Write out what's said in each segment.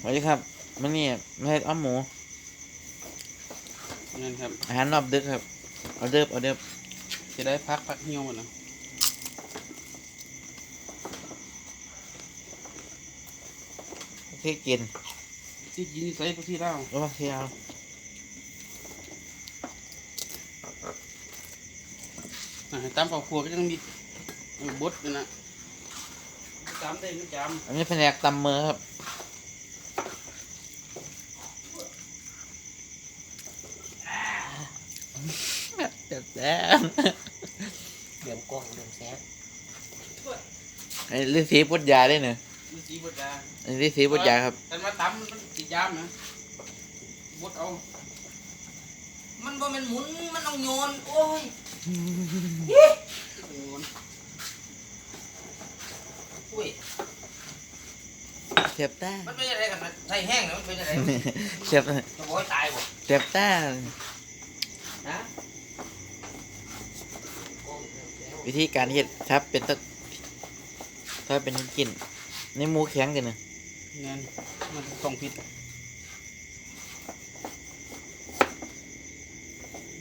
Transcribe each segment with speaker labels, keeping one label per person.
Speaker 1: สวัสดีครับมันนี่ไม่ใช่อ้อมหมู
Speaker 2: นั่นครับ
Speaker 1: อาหารรอบดึกครับเอาเดิบเอาเดิบ
Speaker 2: จะได้พักพักเหี่ยวหมดแล้ว
Speaker 1: โอเคกิน
Speaker 2: ที่ยินใส่พวกที่เล่า
Speaker 1: แล้วมาเที่ยว
Speaker 2: อ่าตามเป่าครัวก็ยังมีบดอยู่นะจำได้ไม่จ
Speaker 1: อันนี้แผนกตำมือครับเจ็บ แซ่บ
Speaker 3: เดือมกล้องเดือมแซ่บ
Speaker 1: ไอ้ฤาษีพุทธยาได้เนอะำ
Speaker 2: มีสีบดยา
Speaker 1: ไอ้ฤาษีพุทธยาครับ
Speaker 2: แต่มาตำมันติดยามนะบดเอา
Speaker 3: มันบ่แมันหมุน มันต้องโยน โอ้ย
Speaker 2: โยน
Speaker 3: อุ้ย
Speaker 1: เจ็บตา
Speaker 3: มันเป็นอะไรกันนะใส่แห้งนะมันเป็นอะไร
Speaker 1: เจ็บ
Speaker 3: จะโอยตายบ่
Speaker 1: เจ็บตา
Speaker 3: ฮะ
Speaker 1: วิธีการเฮ็ดครับเป็นตะถ้าเป็นกลิ่นในหมูแข็งกันนะ
Speaker 2: เงินมันต้องผิด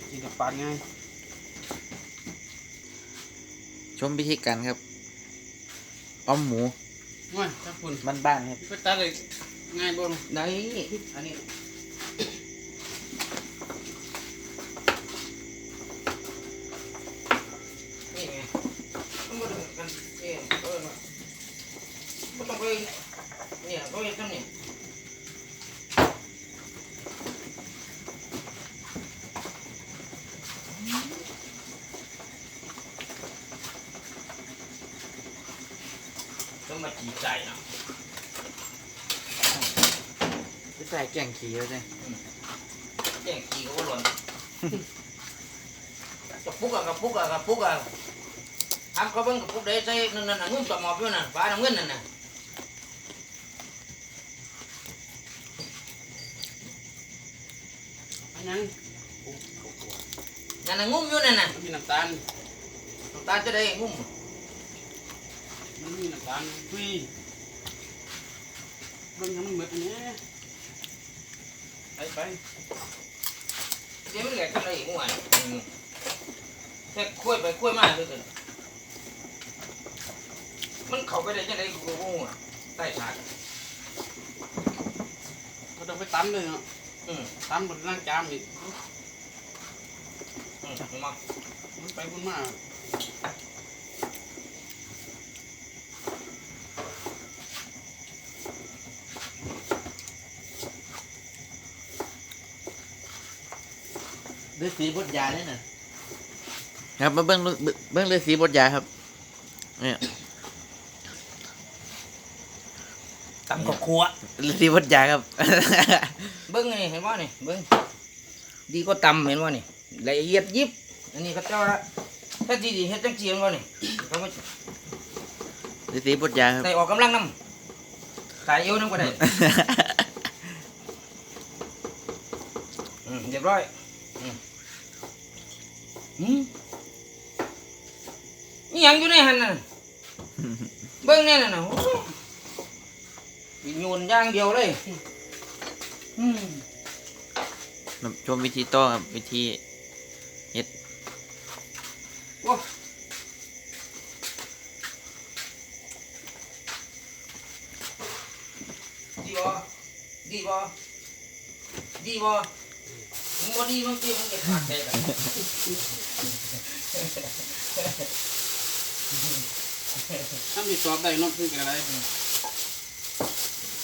Speaker 2: กินกับปานง่าย
Speaker 1: ชมวิธีการครับอ้อมหมู
Speaker 2: ง่ายถ้าคุณ
Speaker 1: บ้านๆครับ
Speaker 2: ไปตัดเลยง่ายบ่ลง
Speaker 3: ได้อันนี้นี่ไงมันบ่ถึงกันเองเออมันต้องไป เนี่ยต้องเฮ็ดจังนี่ต้องมาจีบใจเนาะ
Speaker 1: ไปใส่แกงขี้แล้วจ้ะ
Speaker 3: แจ้งขี่ก็หล่นกระปุกอะกระปุกอะกระปุกอะทำเขาเบิ่งกระปุกได้ใส่นั่นน่ะงุ้มตอหมอบอยู่น่ะฟ้าน้ำเงินนั่นน่ะ
Speaker 2: อันนั้น
Speaker 3: นั่นน่ะงุ้มอยู่นั่นน่ะ
Speaker 2: มันมีน้ำตาล
Speaker 3: น้ำตาลจะได้งุ้ม
Speaker 2: มันมีน้ำตาลคุยเบิ่งให้มันเหมือนอันนี้ไปไป
Speaker 3: เดี๋ยวมันแหลกจังไดอีกงวยแค่คุยไปคุยมาเลยกันมันเข้าไปได้จังไดกูก็งงอะใต้ฉาก
Speaker 2: ก็ต้องไปตำเลยเนาะ
Speaker 3: อืม
Speaker 2: ตำบนร่างจามอีก
Speaker 3: อืมเห็นมั้ย
Speaker 2: มันไปบุญมา
Speaker 1: ฤาษีบทยาเนี่ยนะครับมาเบิ้งเบิ้งฤาษีบทยาครับ เนี่ย
Speaker 3: ตำกับครัว
Speaker 1: ฤาษีบทยาครับ
Speaker 3: เบิ้งนี่เห็นว่านี่เบิ้งดีก็ตำเห็นว่านี่ ละเอียดยิบ อันนี้เขาเจ้าละถ้าดีดีๆเฮ็ดจังจีเห็นว่านี่เขาไม่
Speaker 1: ฤาษีบทยาครับ
Speaker 3: ใส่ออกกำลังน้ำสายเอวน้ำก็ได้ อืมเรียบร้อย อืมอืมนี่ยังอยู่ในหันน่ะ เบิ้งเนี่ยน่ะนะโอ้ยวิญญูนอย่างเดียวเลย อืม
Speaker 1: ชมวิธีต่อครับวิธี
Speaker 3: โอ้ดีบ่ดีบ่ดี บ่มึงบ่ดีมึงตีมึงจะขาดใจกัน
Speaker 2: ถ้ามีสอบได้เนาะคือกันอะไร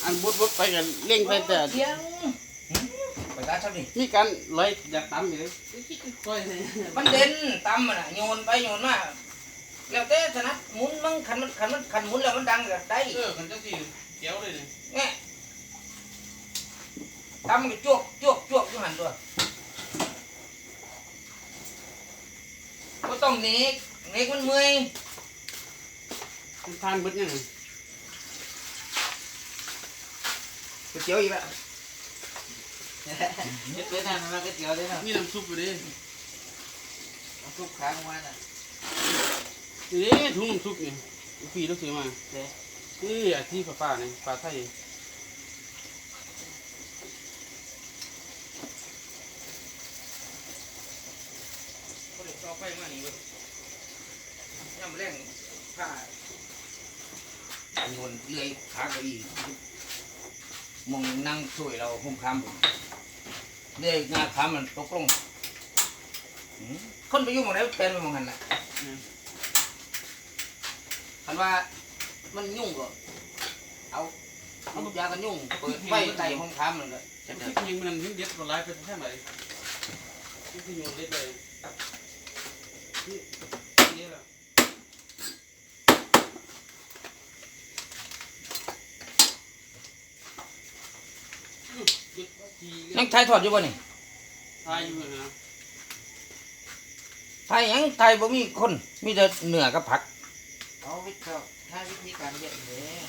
Speaker 2: อันบดบดไปกันเร่งไปแต่
Speaker 3: เสียงไปตาชับนี่
Speaker 2: มีการลอยอยากตำอยู่เลยค่อยเลย
Speaker 3: มันเด่นตำมันอะโยนไปโยนมาแล้วแต่ถนัดหมุนมึงขันมันขันมันขันหมุนแล้วมันดังก็ได้
Speaker 2: เออมันจะสิเจียวเลยเนี่ย
Speaker 3: แง่ ตำมันก็จวกจวกจวกอยู่หันตัวก็ต้องเนกเนกมันเมื่อย
Speaker 2: มันทานเบิดยังไง
Speaker 3: ก๋วยเตี๋ยวอีกแล้ว
Speaker 1: เฮ็ดเป็นทางนั้นก็เจียวได้เนาะ
Speaker 2: มีน้ำซุปอยู่ดิ
Speaker 1: ทุกครั้งว่าน่ะ
Speaker 2: นี่ถุงน้ำซุปนี่พี่เราซื้อมา
Speaker 1: เด้
Speaker 2: นี่อาที่ฟ้าๆนี่ปลาไทย
Speaker 3: ต่อไปมานี่เว้ยย่ำแรงผ้าโยนเลื่อยขาเก้าอี้มองนั่งช่วยเราหุ้มคำเลื่อยงาคำมันตกลงหืมคนไปยุ่งอะไรเป็นไปหมองหันละคันว่ามันยุ่งก็เอาเอาลูกยากันยุ่งเปิดไฟใส่ห้องคำมันก็
Speaker 2: จะเด็ดยิงมันเด็ดกว่าไรเป็นแค่ไหนที่ที่โยนเด็ดเลย นี่นี่แหละหยุดที
Speaker 3: ยังถ่ายทอดอยู่บ่นี่
Speaker 2: ทายอยู่นะ
Speaker 3: ถ่ายหยังถ่ายบ่มีคน มีแต่เนื้อกับผัก
Speaker 1: เอาวิธีเขาถ้าวิธีการเฮ็ดเลย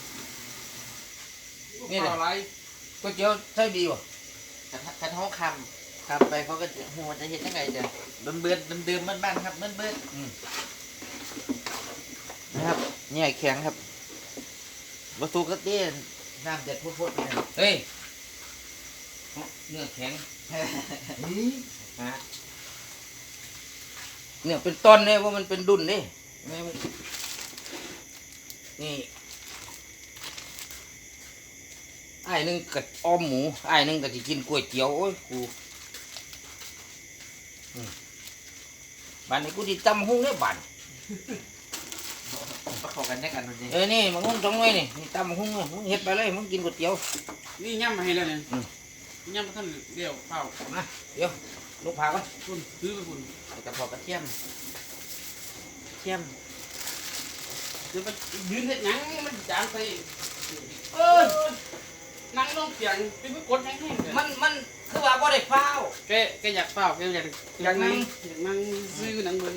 Speaker 2: นี่แหละไร
Speaker 3: ก๋วยเตี๋ยวใช่ดีบ่
Speaker 1: กระทะกระท้องคำ คำไปเขาก็จะหัวจะเห็นยังไงจะเบิ่มเบิ่มเบิ่มเบิ่มบ้านๆครับเบิ่มเบิ่ม
Speaker 3: อืม
Speaker 1: นะครับเนี่ยแข็งครับวัตถุก็เตี้ยน้ำเด็ดพุดๆเลย
Speaker 3: เฮ้ยเนื้อแข็งฮะเนื้อเป็นต้นเนี่ยว่ามันเป็นดุนเนี่ยนี่นี่ไอ้ายหนึงกับอ้อมหมูไอ้ายหนึงก็จะกินก๋วยเตี๋ยวโอ้ยกูอืม บ้านนี้กูดิตำหุ้งเนี่ยบ้าน
Speaker 1: ประกอบกันได้กันจริง
Speaker 3: เออนี่มึงหุ้งตรงไว้นี่นี่ตำหุ้งเนี่ยมึงเฮ็ดไปเลยมึงกินก๋วยเตี๋ยว
Speaker 2: นี่ย่ำมาให้แล้วเนี่ย
Speaker 3: อืม
Speaker 2: ย่ำมาท่านเดียวเปล่า
Speaker 3: มาเดี๋ยวลูกพาก่อน
Speaker 2: คุณซื้อไปคุณ
Speaker 1: กระเพาะกระเทียมเทียม
Speaker 2: เดี๋ยวไปยืนเห็ดหยังมันจานไปเออ นั่งลงเสียงไปเพื่อกดแห้งๆเลย
Speaker 3: มันมันคือว่าบ่ได้ฟ้าว
Speaker 2: แกแกอยากเปล่าแกอยากอยากนั่งอยากนั่งซื้อหนังเบิ้ง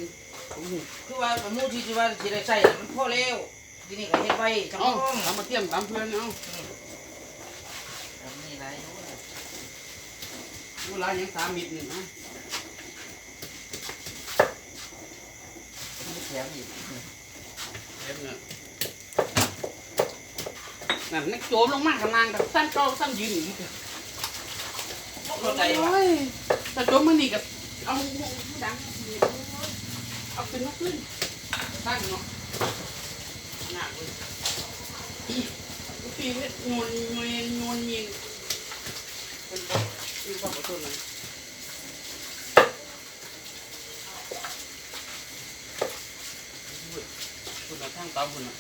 Speaker 2: โอ้โห
Speaker 3: คือว่าหมูที่ที่ว่าสิได้ใส่น่ะมันพอแล้วทีนี้ก็เฮ็ดไว้จัง
Speaker 2: เอา
Speaker 3: ห้อง
Speaker 2: ทำมาเทียมตามเพื่อนเอา
Speaker 1: ทำนี่ไร
Speaker 2: เวลายังสามมิดหนึ่งนะ
Speaker 1: ไม่แถมอีก
Speaker 2: เทียมเนี่ย นั่นนักโจมลงมาข้างล่างแบบสั้นเก้าสั้นยืนอย่างนี้เถอะ
Speaker 3: เข้าใจว่า
Speaker 2: โอ้ยแต่โจมมันนี่กับเอาดังเอาขึ้นมาขึ้นตั้งเนาะหนักเลยปีนี้นวลนวลนวลยิงเป็นเป็นความอดทนเลยคุณเอาทางตามคุณอะ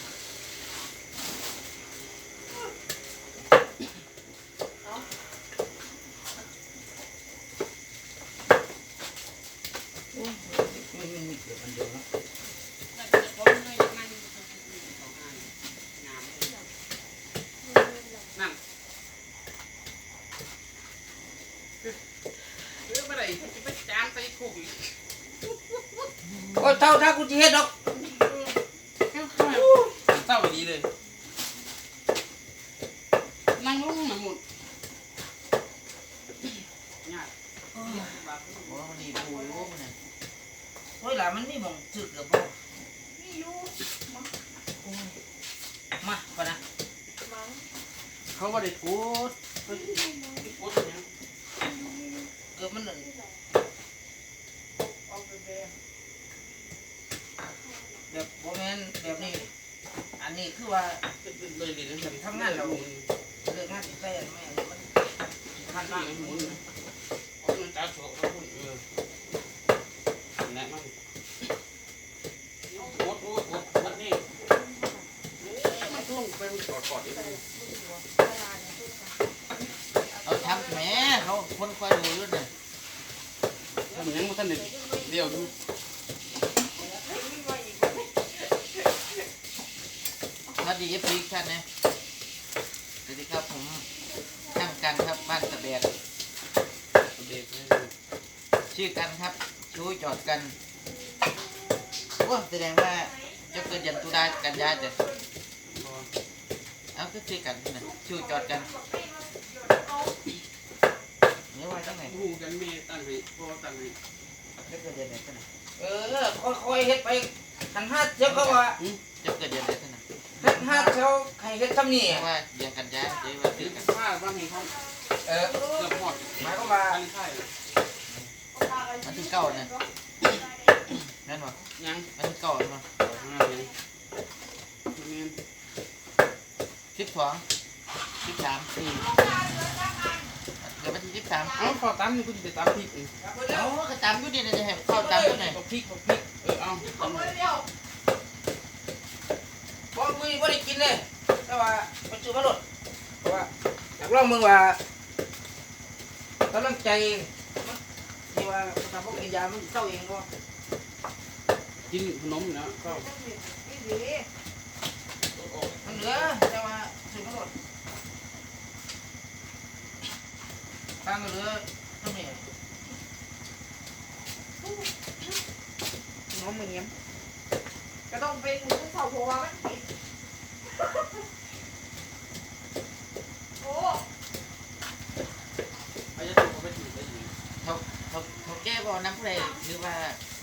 Speaker 3: มันมีเกี่ยวกันเดียวนะ
Speaker 2: นั่นเออเมื่อไหร่จะไปจานใส่คุกอีก
Speaker 3: โอ้ยเท่าถ้ากูสิเฮ็ดดอก
Speaker 2: เศร้าไปดีเลย นั่งลงหน่ะหมดยาก
Speaker 1: โอ้มันนี่ปูอยู่มันเนี่ย
Speaker 3: โอ้ยล่ะมันมีหม่องสึกเกือบบ่มาก่อนนะ
Speaker 2: เขาว่าได้กูดกูดเนี่ย
Speaker 3: เกือบมันหนั่นแบบบ่แม่นแบบนี้ อันนี้คือว่า
Speaker 2: เลยเลยนะ
Speaker 3: ทำงานเราเลิกงานสิใส่อันแม่มันคัน
Speaker 2: นั่า
Speaker 3: ง
Speaker 2: หมุน
Speaker 3: น
Speaker 2: เอาเงินจ่ายสดแล้วคุณเออแนะมั่งโคตรโคตรโคตรโคตรนี่มันลงไปมันกอดกอดอีก
Speaker 1: เขาทำแหมเขา คนคอยดูอยู่เนี่ย
Speaker 2: ทำยังมันท่านเด็ดเดียวดู
Speaker 1: สวัสดีเอฟซีท่านนะสวัสดีครับผมช่างกันครับบ้านตะแบก
Speaker 2: เด็ด
Speaker 1: ชื่อกันครับชูจอดกันโอ้แสดงว่าเจะเกิดยันตุลากันยาจ้ะเอาก็ชื่อกันนะชูจอดกัน เนี่ยว่าจังไหน
Speaker 2: หูกันเมย์ตั้งให้พ่อตั้งให้
Speaker 1: จะเกิดยันไหนกันนะ
Speaker 3: เออค่อยๆเฮ็ดไปคันห้าเจ้าเขาว่า
Speaker 1: จะเกิดยันไหนกันนะ
Speaker 3: คันห้าเจ้าให้เฮ็ดทำนี่
Speaker 1: เรียกว่าเรียงกันยาเรียกว่า
Speaker 2: ถื
Speaker 1: ชื่
Speaker 2: อ
Speaker 1: อ
Speaker 2: กั
Speaker 1: กันน
Speaker 2: ผ้าบ้านเห็นเขา
Speaker 3: เออ
Speaker 2: เกือบหมด
Speaker 3: หมายความว่า
Speaker 2: อันนี้ใช่
Speaker 1: วันที่เก้านะนั่นวะ
Speaker 2: ยัง
Speaker 1: มันเก่าเลยมั้ง
Speaker 2: อ่ายังแม่น
Speaker 1: สิบสองสิบสาม
Speaker 2: อื ม
Speaker 1: เดี๋ยววันที่สิบสาม
Speaker 2: เอาข้าวตำนี่คุณจะตำพริกนี่
Speaker 1: เอาก็ตามอยู่ดีนะจะให้เข้าตามอยู่ไหน
Speaker 2: เอาพริกเอาพริกเออเอาตำ
Speaker 3: บ่คุยบ่ได้กินเลยแต่ว่าไปซื้อมาโลดเพราะว่าอยากลองมึงว่ากำลังใจมันที่ว่าถ้าบ่กินยามันสิเศร้าเองบ่
Speaker 2: กินขนมเนาะข้าว
Speaker 3: มันเหลือแต่ว่าซื้อมาโลด ทางเหลือเท่านี้
Speaker 4: น้องมึงเงี้ยก็ต้องเป็นมือเสาเพราะว่มันผิดโอ้
Speaker 2: เอาจะถูกเอาไปถูกได้ยังไง
Speaker 1: เขาเขาเขาแก้บอน้ำผู้ใดหรือว่า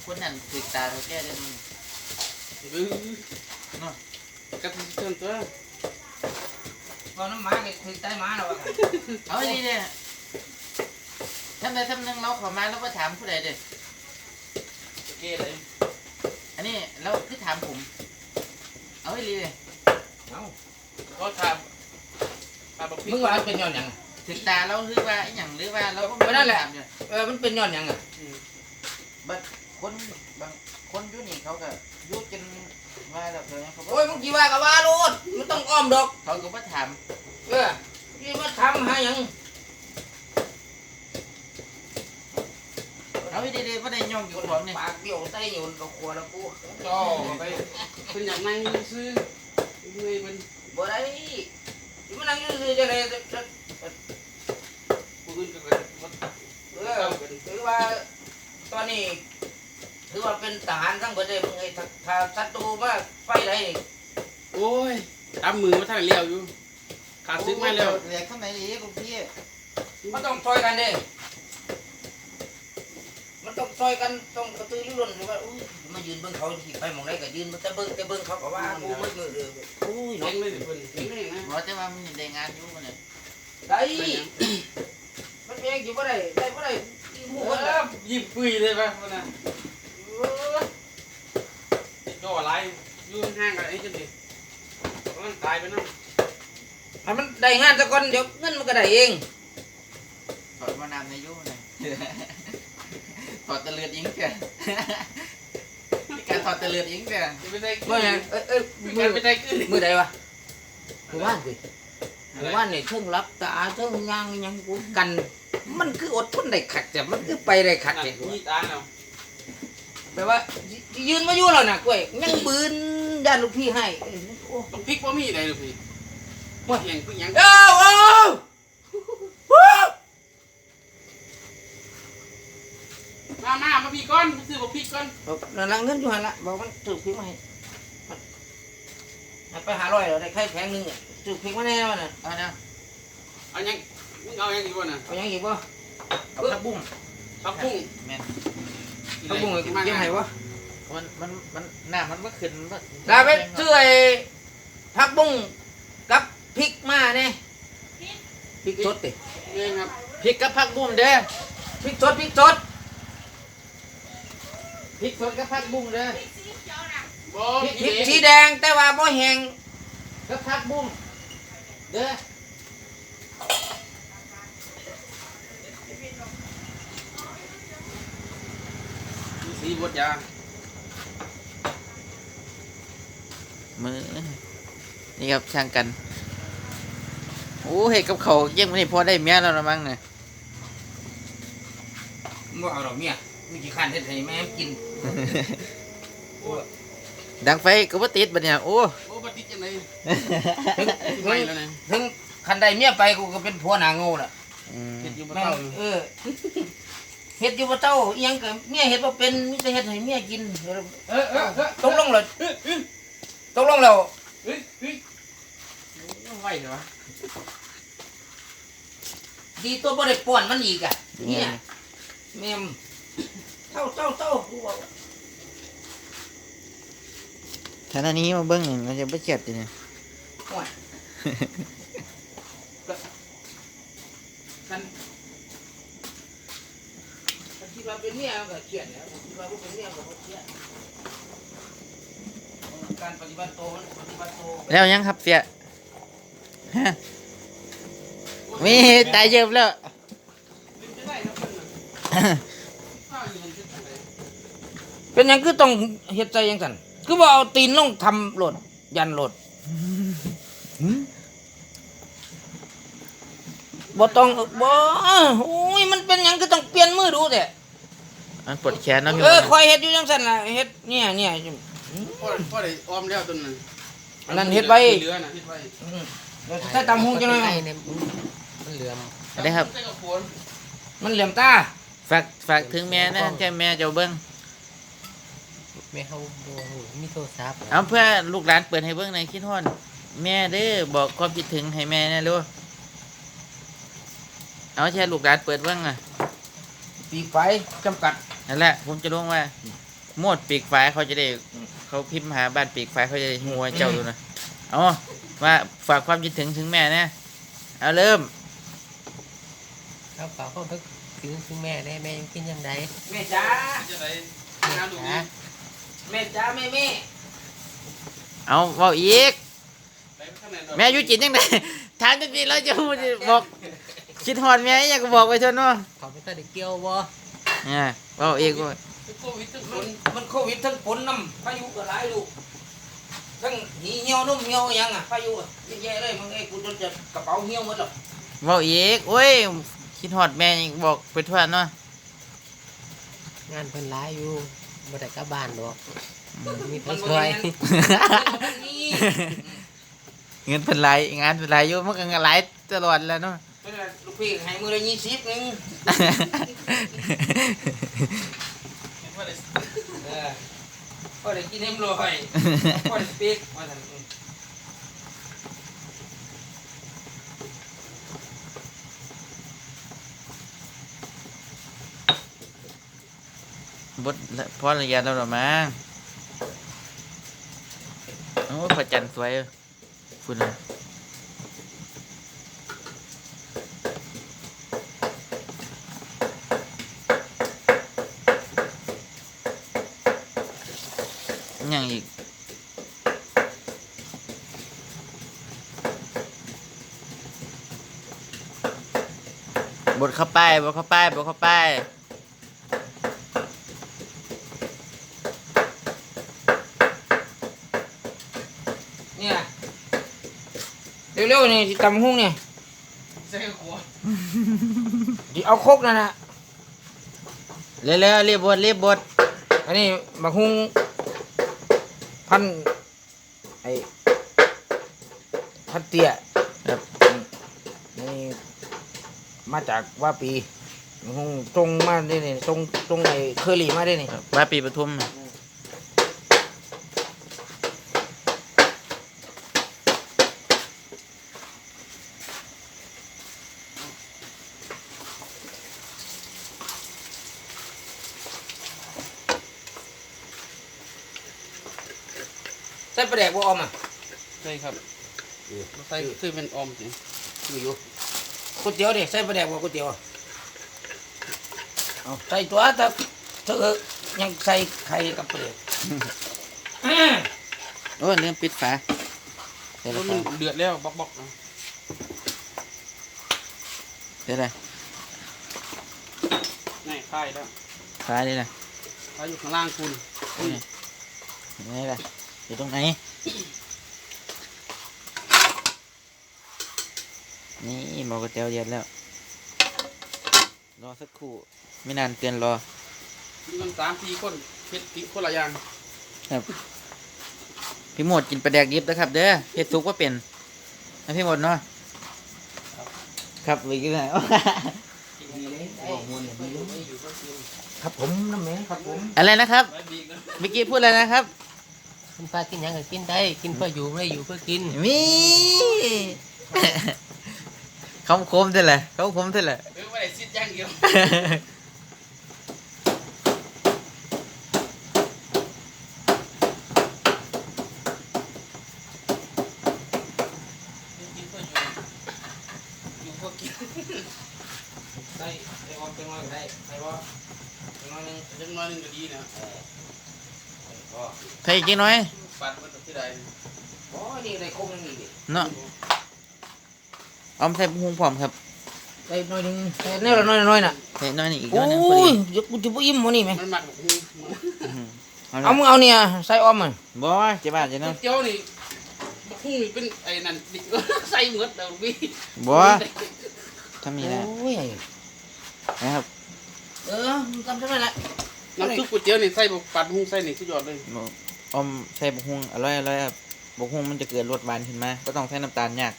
Speaker 1: คนนั้นติดตาเขาแก้ได้มั้ง
Speaker 2: เออเนาะกระตุ้นเตือนตัว
Speaker 3: ว่าน้ำมาเนี่ยถึงใจหมาแล้วว่ากัน
Speaker 1: เอาดีเนี่ย ทำใดทำหนึ่งเราขอมาแล้วก็ถามผู้ใดเด้อ
Speaker 2: โอเคเลย
Speaker 1: อันนี้เราคือถามผม เอาดีเลย
Speaker 3: เอ้า
Speaker 2: ก็ทำทำบะพริก
Speaker 3: มึงว่ามันเป็นย้อนหยังอะ
Speaker 1: ถึงตาเราคือว่าอหย่างหรือว่าเราก็
Speaker 3: ก็นั่นแหละ
Speaker 1: ถามอยู่
Speaker 3: เออมันเป็นย้อนหยังอะ
Speaker 2: อืม
Speaker 1: บัดคนบางคนอยู่นี่เขาก็อยุ่จนว่าเราเคยเขา
Speaker 3: โอ้ยมึงกี่ว่าก็ว่าโลดมันต้องอ้อมดอก
Speaker 1: เขาก็มาถาม
Speaker 3: เออนี่มาทำให้หยัง
Speaker 1: เอาดีๆว่าได้ย่องอยู่ของเนี่ย
Speaker 3: ปากเบี้ยวใส่หยุนกับขวดแล้วกู
Speaker 2: ก็ไปเป็นอย่างนั้นซื้อเมื่อยมัน
Speaker 3: บ่ได้ที่มันนั่งอยู่ซื่อๆจะได้
Speaker 2: ผู้อื่นก็เกิดวัด
Speaker 3: เออถือว่าตอนนี้ถือว่าเป็นทหารทั้งประเทศมึงไอ้ถ้าถ้าศัตรูมาไฟไหนนี่
Speaker 2: โอ้ยตามมือมาท่านเลี้ยวอยู่ขาดซื้อไม่แล้ว
Speaker 1: เหลือข้างในอีกลูกพี่
Speaker 3: มันต้องช่วยกันเด้ มันต้องช่วยกันต้องกระตือรือร้นหรือว่าอุ้ยมายืนเบิ่งเขาสิไปหมองใดก็ยืนมันจะเบิ่งจะเบิ่งเขาก็ว่ากูมืดมือเด้ออุ้ย
Speaker 2: เลี้
Speaker 3: เนาะ
Speaker 2: ยงเลยเพิ่นเลี้ยงเลยนะ
Speaker 1: บอกแต่ว่ามันได้งานอยู่มันเนี่ย
Speaker 3: ได้มันเองอยู่บ่ได้ได้บ่ได้อีห
Speaker 2: โอ้
Speaker 3: มู่
Speaker 2: โห
Speaker 3: มันล่ะ
Speaker 2: ยิบปุยเลยป่ะคนน่ะจ่อไรอยู่ห่างกันไอ้จังดิมันตายไปนั่น
Speaker 3: ให้มันได้งานซะก่อนเดี๋ยวเงินมันก็ได้เอง
Speaker 1: ถอดมานำในยุ่เนี่ย ถอดตะเลือดยิงแกมีการถอดตะเลือดยิงแก
Speaker 2: จะไปได้
Speaker 3: บ่หยังเอ้ยเอ้ย
Speaker 2: มี
Speaker 3: มื
Speaker 2: การ
Speaker 3: อ
Speaker 2: ไปได้ขึ้น
Speaker 3: มือใดวะมือว่านสิมือว่านนี่เทิงรับตาเทิงย่างยังกูกัน มันคืออดทนได้ขัดแต่มันคือไปได้ขัดเนี่ย
Speaker 2: นี่ตาแล้ว
Speaker 3: แปลว่า ยืนมาอยู่แล้วน่ะกล้วยยังบืนย่านลูกพี่ให้เอ้ยโอ้
Speaker 2: ต้องพริกว่ามีอะไรหรือพี่ว่าอย่างพริกอย่าง
Speaker 3: เอ้าเอ้า
Speaker 2: มามามา พี่ก้อนซื้อบ่พริกก้อน
Speaker 3: บอกนั่นละเงินอยู่หันละบอกมันถือพริกมาให้มันให้ไปหาร้อยแล้วได้ไข่แพงหนึงอะถือพริกมาแน่มันน่ะ
Speaker 1: เอานะ
Speaker 2: เอายังมึงเอายังอีกวะน่ะ
Speaker 3: เอายังอีกบ่
Speaker 1: เอาผักบุ้ง
Speaker 2: ผักบุ้ง
Speaker 1: แม่น
Speaker 3: เอาบุ้งให้กูยังไงวะ
Speaker 1: มันมันมันหน้ามันเมื่อคืนมัน
Speaker 3: ลาไปซื้อไอ้ผักบุ้งกับพริกมาเนี่ยพริกสดติ
Speaker 2: เองครับ
Speaker 1: พริกกับผักบุ้งเด้อ
Speaker 3: พริกสดพริกสด
Speaker 1: พ ริกสดกับผักบุ้งเด้อ
Speaker 2: บ่
Speaker 3: พริกสีแดงแต่ว่าบ่แห้ง
Speaker 1: กับผักบุ้งเด้อ
Speaker 2: สีบดยา
Speaker 1: มือนี่ครับช่างกัน โอ้เห็ดกับเขาวยังไม่ได้พอได้เมียแล้วละมั้งเนี่ย
Speaker 3: บ่เอาดอกเมียมีกี่ขันเฮ็ดให้แม่กิน
Speaker 1: ดังไฟก็บ่ติดบัดเนี่ยโอ้
Speaker 2: โอ้บัดนี้จังได๋
Speaker 3: ถึง
Speaker 2: ไม่แล้วนะ
Speaker 3: ถึงคันใดเมียไปกูก็เป็นผัวหนาโง่ล่ะ
Speaker 1: อืม
Speaker 2: เฮ็ดอยู่บ่
Speaker 3: แม่ง
Speaker 2: เต้า
Speaker 3: เออเฮ็ดอยู่บ่เต้าอิหยังก็เมียเฮ็ดบ่เป็นมีแต่เฮ็ดให้เมียกิน
Speaker 2: เออเออเออ
Speaker 3: ตกลงแล้ว
Speaker 2: เออเออ
Speaker 3: ตกลงแล้ว
Speaker 2: เฮ้ยเฮ้ยไหวเหรอ
Speaker 3: ดีตัวบ่ได้ป้อนมันอีกอะเนี่ยแม่ม เต้าเต้าเต้ากูว่า
Speaker 1: ขณะนี้มาเบิ้งนี่มันจะไม่เจ็บจีเนี่ย
Speaker 3: โอ้ยคันคันคิดว่าเป็นเมียมันก็เครียดแล้วคิดว่าบ่เป็นเมียมันก็บ่เครียดการปฏิบัติตัวมันปฏิบัติตัว
Speaker 1: แล้วยังครับเสียฮะมีตายเยิบแล้ว
Speaker 2: เป็นไปได้ครับเพิ่นน่ะข้าวอยู่มันเป็นจังได
Speaker 3: เป็นหยังคือต้องเฮ็ดใจยังสั่นคือบ่เอาตีนลงทำโหลด ยันโหลดบ่ต้องบ่โอ้ยมันเป็นหยังคือต้องเปลี่ยนมือดูแต่
Speaker 1: มันปวดแขนเนาะพี่
Speaker 3: เออ
Speaker 1: มด
Speaker 3: คอยเฮ็ดอยู่จังซั่นล่ะเฮ็ดเนี่ยเนี่ย
Speaker 2: พ่อพ่อได้ออมแล้วตัวนั้น
Speaker 3: อันนั้นเฮ็ดไว้
Speaker 2: เหลือน่ะเฮ็ดไว้
Speaker 3: อืมเดี๋ยวถ้าตำหูจังหน่อย
Speaker 5: เนี่ยมันเหลือม
Speaker 1: ได้ครับ
Speaker 2: ใส่กับโคน
Speaker 3: มันเหลี่ยมตา
Speaker 1: ฝากฝากถึงแม่นะแค่แม่เจ้าเบิ้ง
Speaker 5: แม่เขาโอ้โหมีโทรศัพท์
Speaker 1: เอาเพื่อลูกหลานเปิดให้เบิ้งในอยคิดฮอดแม่เด้อบอกความคิดถึงให้แม่นะลูกเอาแค่ลูกหลานเปิดเบิ้งอะ
Speaker 3: ปีกไฟจำกัด
Speaker 1: นั่นแหละผมจะรู้ว่าโมดปีกฝายเขาจะได้เขาพิมพ์หาบ้านปีกฝายเขาจะได้หัวเจ้าดูนะเอาว่าฝากความคิดถึงถึงแม่นะเอาเริ่ม
Speaker 5: เขาเปล่าเขาทึกถึงถึงแม่ได้แม่ยังกินยังไง
Speaker 3: แม่จ๋า
Speaker 2: จะได้งานดูดี
Speaker 5: นะ
Speaker 3: แม่จ๋าแม่แม่
Speaker 1: เอาเว่าอีก
Speaker 2: ไปข้างในดอก
Speaker 1: แม่อยุจิตยังไงถามจังสิเราจะพูดบอก คิดฮอดแม่ยังก็บอกไปเถอะเนาะ
Speaker 5: เขาไม่ต้องได้เกี่ยวบ่
Speaker 1: เนี่ยเว่าอีกว่า
Speaker 2: โควิดทุกค
Speaker 3: มัน
Speaker 2: น
Speaker 3: มันโควิดทั้งฝนน้ำพายุก็หลายลูกทั้งหีเหี่ยวนุ่มเหี่ยวหยังอะพายุอะเยอะแย่เลยมึงไอ้กูจนจะกระเป๋าเหี่ยวหมดหรอก
Speaker 1: เว่าอีกโอ้ยคิดฮอดแม่ยังบอกไปทั่วเนาะ
Speaker 5: งานเพิ่นหลายอยู่ บ่ได้กลับบ้านดอกมีไป
Speaker 3: มันบ่
Speaker 5: ช่วย
Speaker 3: แม่นมันนี่
Speaker 1: เงินเป็นไรงานเป็นไรอยู่มันก็งานหลายตลอดแล้วเนาะ
Speaker 3: เป็นไรลูกพี่ให้มือละยี่สิบหนึงเออพอได้กินเอ็มโรยพอได้สปีกว่าซั่นอืม
Speaker 1: บดละพอระยะแล้วหรอมั้งโอ้พระจันทร์สวยพูดเลยยังอีกบดเข้าไปบดเข้าไปบดเข้าไป
Speaker 3: เนี่ย เร็วๆนี่สิตำหุ้งเนี่ย
Speaker 2: ใส่กับโคน
Speaker 3: ดิเอาโคกนั่นน่ะ
Speaker 1: เร็วๆรีบบดรีบบด
Speaker 3: อันนี้บักหุ้งพันไอ้พันเตี้ย
Speaker 1: ครับ
Speaker 3: นี่มาจากว่าปีบักหุ้งตรงมาได้นี่ตรงตรงไอ้เคอรี่มาได้นี่
Speaker 1: ว่าปีปทุมน่ะ
Speaker 3: ปลาแดกบ่ออมอะ
Speaker 2: ใช่ครับใส่คือเป็นออมสิ
Speaker 3: อยู่อยู่ก๋วยเตี๋ยวดิใส่ปลาแดกบ่ก๋วยเตี๋ยวอะเอาใส่ตัวแต่เธอยังใส่ไข่กับปลาแดก
Speaker 1: โอ้ยลืมปิดฝาเดี๋ยว
Speaker 2: มั
Speaker 1: ละ
Speaker 2: นเดือดแล้วบอกบอกๆนะ
Speaker 1: เดี๋ยวละ
Speaker 2: นี่ค่ายแล้ว
Speaker 1: ฝานี่ละ
Speaker 2: ค่ายอยู่ข้างล่างคุณ
Speaker 1: นี่ละ อยู่ตรงไหน นี่หมอกระเตียวเดียดแล้ว รอสักครู่ ไม่นานเกินรอ
Speaker 2: มีมันสามสี่คนเฮ็ดติคนละอย่าง
Speaker 1: พี่หมดกินปลาแดกดิบนะครับ เด้อเฮ็ดซุกว่าเป็นนะพี่หมดเนาะ ครับไปกินไหน
Speaker 3: ครับผมน้ำแม่ครับผม
Speaker 1: อะไรนะครับ เมื่อกี้พูดอะไรนะครับ
Speaker 5: คุณป้ากินหยังก็กินได้ กินเพื่ออยู่ไม่ได้อยู่เพื่อกิน
Speaker 1: มีคำคมเท่าไหร่คำคมเท่าไหร่
Speaker 2: เออไม่ได้ซิดอย่างเดียวกินเพื่ออยู่อยู่เพื่อกิน
Speaker 3: ใส่ใส่ออมจังหน่อยก็ได้ใส่บ่จังหน่อยหนึง
Speaker 2: จังน้อยหนึงก็ดีนะ
Speaker 3: เออใส่บ่
Speaker 1: ใครอีกนิดหน่อย
Speaker 3: ใปั
Speaker 2: นมันที่ใด
Speaker 3: อ๋อนี่ได้คงนึงนี่ดิ
Speaker 1: เนาะเอามาใส่บุ้งพร้อมครับ
Speaker 3: ได้หน่อยหนึงได้แน่ละน้อยน้อยน่ะ
Speaker 1: ใส่น้อยนี่อีก
Speaker 3: โอ้
Speaker 1: น้อยหนึงพอดี
Speaker 3: ยเดี๋ยวกูจะบ่อิ่มมื้อนี้แม่
Speaker 2: มันหมักหู
Speaker 1: อื้อหือเอา
Speaker 3: เอา
Speaker 1: ละ
Speaker 3: มึงเอาเนี่ยใส่อ้อมมัน
Speaker 1: บ่เจ๊บ้านเจ๊นั่น
Speaker 2: เจ้านี่บักหูนี่เป็นไอ้นั่นดิใส่หมดแล้วพี่
Speaker 1: บ่ทำนี่นะ
Speaker 3: โอ้ย
Speaker 1: นะครับ
Speaker 3: เออมึงทำจังได๋ล่ะ
Speaker 2: น้ำซุปก๋วยเตี๋ยวนี่ใส่บักปันหูใส่นี่สุดยอดเลย
Speaker 1: บ่อมใส่บุ้งอร่อยอร่อยครับบุ้งมันจะเกิดรสหวานขึ้นมา ก็ต้องใส่น้ำตาลยาก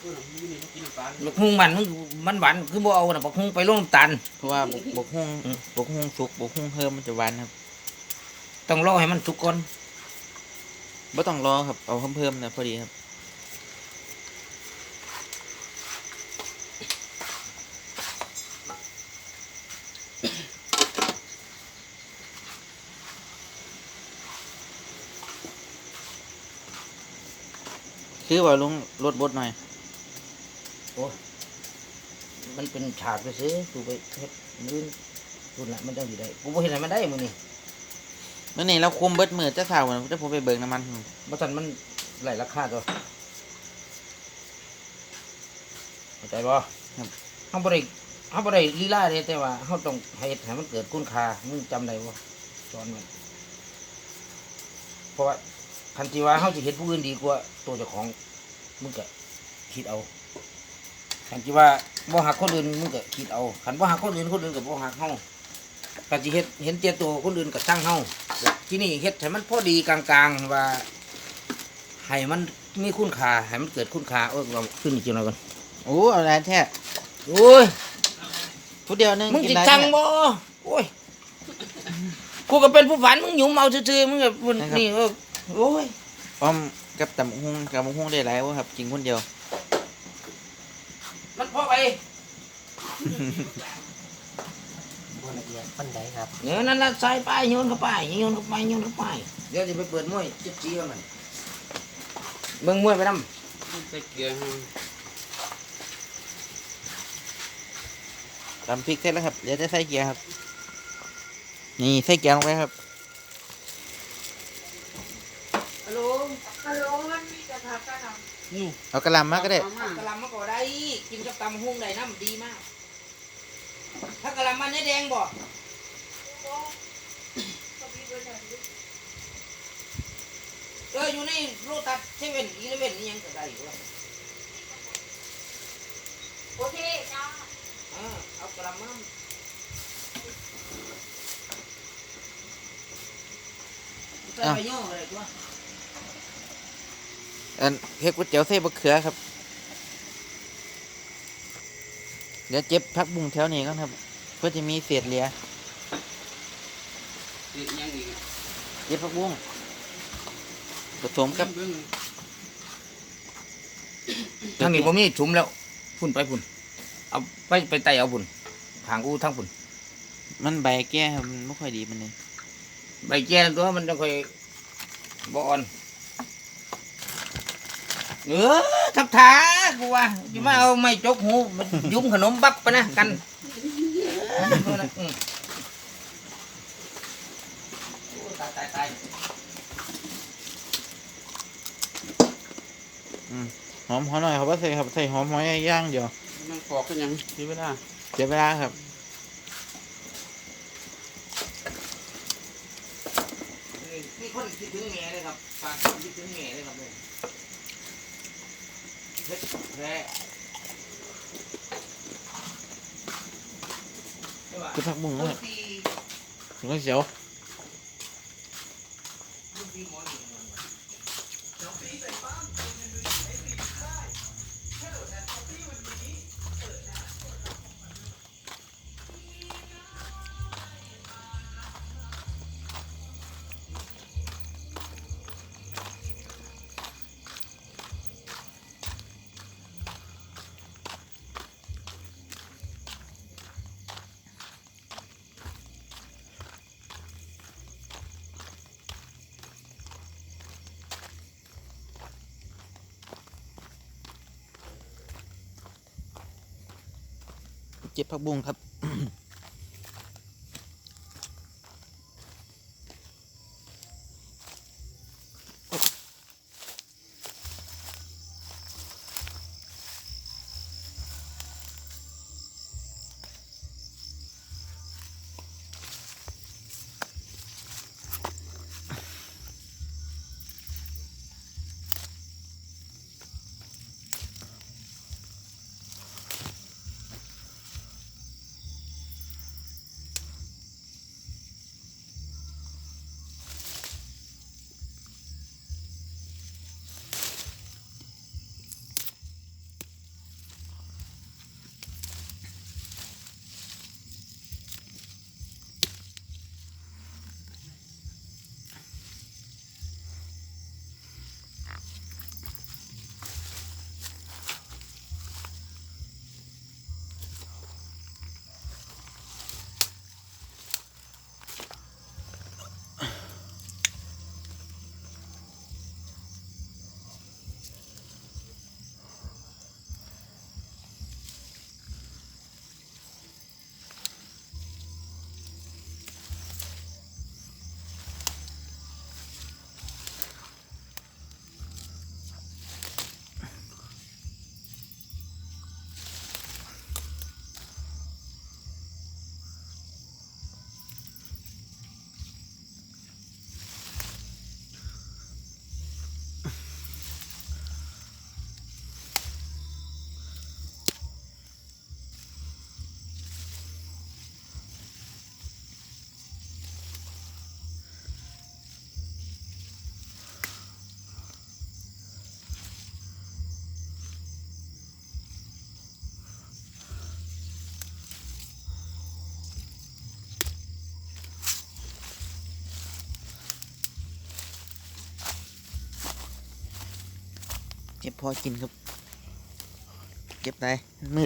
Speaker 2: เออนี่นี่เขากินน้ำตาล
Speaker 3: บักฮุงมันมึงมันหวานคือบ่เอาน่ะบักฮุงไปลงน้ำตาล
Speaker 1: เพราะว่าบุบุกฮุง
Speaker 3: อืม
Speaker 1: บุกฮุงสุกบุกฮุงเพิ่มมันจะหวานครับ
Speaker 3: ต้องรอให้มันสุกก่อน
Speaker 1: บ่ต้องรอครับเอาเพิ่มเพิ่มนะพอดีครับ คือว่าลุงลดบดหน่อย
Speaker 3: มันเป็นฉากไปซื้อกูไปเฮ็ดมื้อนู่นน่ะมันจังสิได้กูบ่เฮ็ดให้มันได้มื้อนี้
Speaker 1: เมื่อนี้เราคุมเบิดมือจะสาวนะจะผมไปเบิกน้ำมัน
Speaker 3: บ่ทันมันไหลราคาตัวเข้าใจบ่
Speaker 1: ครับ
Speaker 3: เฮาบ่ได้เฮาบ่ได้ลีลาเด้แต่ว่าเฮาต้องให้เฮ็ดให้มันเกิดคุณค่ามึงจำได้บ่สอนไว้เพราะว่า คันที่ว่าเฮาสิเฮ็ดผู้อื่นดีกว่าตัวเจ้าของมึงก็คิดเอาคันที่ว่าบ่หักคนอื่นมึงก็คิดเอาคันบ่หักคนอื่นคนอื่นก็บ่หักเฮาคันสิเฮ็ดเห็นแก่ตัวคนอื่นก็ช่างเฮาที่นี่เฮ็ดให้มันพอดีกลางๆว่าให้มันมีคุณค่าให้มันเกิดคุณค่าเอ้ยเราขึ้นอีกจังหน่อยก่อน
Speaker 1: โอ้เอาอะไรแท้
Speaker 3: โอ้ย
Speaker 1: ผู้เดียวหนึง
Speaker 3: มึง
Speaker 1: กิ
Speaker 3: จิ
Speaker 1: นได้
Speaker 3: จัง
Speaker 1: แท้
Speaker 3: บ่โอ้ยกูก็เป็นผู้ฝันมึงหยุ่มเอาซื่อๆมึงก็พุ่นนี่เออ โอ้ย
Speaker 1: ออมกับตำฮุงกับมะฮุงได้หลายวะครับกินคนเดียว
Speaker 3: มันพอไป
Speaker 5: บ่ละเอียดปานใดครับ
Speaker 3: เนี่ยนั่นน่ะใส่ไปโยนเข้าไปโยนเข้าไปโยนเข้าไปเดี๋ยวจะไปเปิดมวยจิ๊บจี้ว่ามันเบิ่งมวยไปนำ
Speaker 2: ใส่เกลือให้
Speaker 1: ตำพริกเสร็จแล้วครับเดี๋ยวจะใส่เกียร์ครับ นี่ใส่เกียร์ลงไปครับ
Speaker 3: ฮั ลโหล
Speaker 4: ฮัลโหลมันมีกระทะกระทำ
Speaker 2: นี่
Speaker 1: เอากระหลำมาก็ได้
Speaker 2: เอม
Speaker 3: กะหล่ำมาก็ได้กินกับตำหุ้งได้น้ำดีมากถ้ากะหล่ำมันแดงบ่
Speaker 4: ก็มีเบอร์หนึ่ง
Speaker 3: เอออยู่ในโรตัสเซเว่นอีเลเว่นนี่ยังก็ได้อยู่วะ
Speaker 4: โอเคจ้า
Speaker 3: เออเอากะหล่ำมาใส่ใบย่ออะไรตัว
Speaker 1: อันเฮ็ดก๋วยเตี๋ยวใส่บะเขือครับ เดี๋ยวเจ็บพักบุ้งแถวนี้ก่อนครับ เพื่อจะมีเศษเหลือ
Speaker 2: นี่ยังอีก
Speaker 1: เจ็บพักบุ้งผสมกับ
Speaker 2: เบิ่ง
Speaker 3: ทางนี้ผมมีถุมแล้วพุ่นไปพุ่น เอาไปไปไต่เอาพุ่นทางกูทั้งพุ่น
Speaker 1: มันใบแก้ครับมันไม่ค่อยดีมันเลย
Speaker 3: ใบแก่ตัวมันจะค่อยบอ่อน เออทักทากูว่าจะมาเอาไม่จกหูมันยุ่มขนมบับปะนะกันเออเอานะอืมโอ้ตายตายตาย
Speaker 1: หอมหอมหน่อยครับว่าใส่ครับใส่หอมหอยย่างเดียว
Speaker 2: มันปอกกันยังมีเวลา
Speaker 1: เสียเวลาครับ
Speaker 3: นี่นี่คนคิดถึงแม่เลยครับฝากคนคิดถึงแม่ เลยครับ เจ็
Speaker 1: บพักบุ้ง
Speaker 3: ค
Speaker 1: รับ เก็บพอกินครับ เก็บได้มืด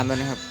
Speaker 1: ามด้วยนะครับ